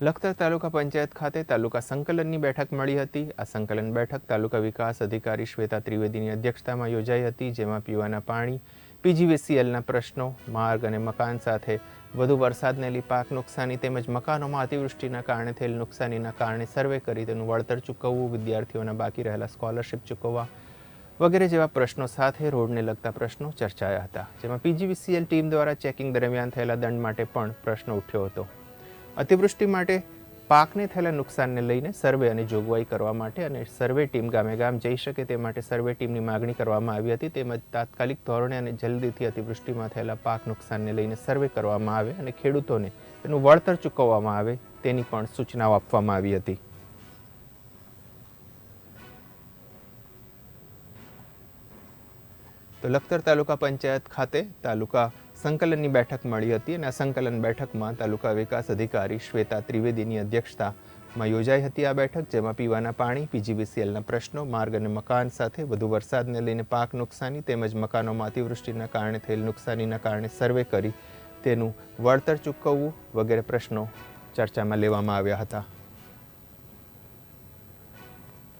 લખતર તાલુકા પંચાયત ખાતે તાલુકા સંકલનની બેઠક મળી હતી. આ સંકલન બેઠક તાલુકા વિકાસ અધિકારી શ્વેતા ત્રિવેદીની અધ્યક્ષતામાં યોજાઈ હતી, જેમાં પીવાના પાણી, પીજીવીસીએલના પ્રશ્નો, માર્ગ અને મકાન સાથે વધુ વરસાદને લઈ પાક નુકસાની તેમજ મકાનોમાં અતિવૃષ્ટિના કારણે થયેલ નુકસાનીના કારણે સર્વે કરી તેનું વળતર ચૂકવવું, વિદ્યાર્થીઓના બાકી રહેલા સ્કોલરશિપ ચૂકવવા વગેરે જેવા પ્રશ્નો સાથે રોડને લગતા પ્રશ્નો ચર્ચાયા હતા, જેમાં પીજીવીસીએલ ટીમ દ્વારા ચેકિંગ દરમિયાન થયેલા દંડ માટે પણ પ્રશ્ન ઉઠ્યો હતો. અતિવૃષ્ટિ માટે પાકને થયેલા નુકસાનને લઈને સર્વે અને જોગવાઈ કરવા માટે અને સર્વે ટીમ ગામે ગામ જઈ શકે તે માટે સર્વે ટીમની માગણી કરવામાં આવી હતી. તેમજ તાત્કાલિક ધોરણે અને જલ્દીથી અતિવૃષ્ટિમાં થયેલા પાક નુકસાનને લઈને સર્વે કરવામાં આવે અને ખેડૂતોને તેનું વળતર ચૂકવવામાં આવે તેની પણ સૂચનાઓ આપવામાં આવી હતી. તો લખતર તાલુકા પંચાયત ખાતે તાલુકા સંકલનની બેઠક મળી હતી અને આ સંકલન બેઠકમાં તાલુકા વિકાસ અધિકારી શ્વેતા ત્રિવેદીની અધ્યક્ષતામાં યોજાઈ હતી આ બેઠક, જેમાં પીવાના પાણી, પીજીવીસીએલના પ્રશ્નો, માર્ગ અને મકાન સાથે વધુ વરસાદને લઈને પાક નુકસાની તેમજ મકાનોમાં અતિવૃષ્ટિના કારણે થયેલ નુકસાનીના કારણે સર્વે કરી તેનું વળતર ચૂકવવું વગેરે પ્રશ્નો ચર્ચામાં લેવામાં આવ્યા હતા.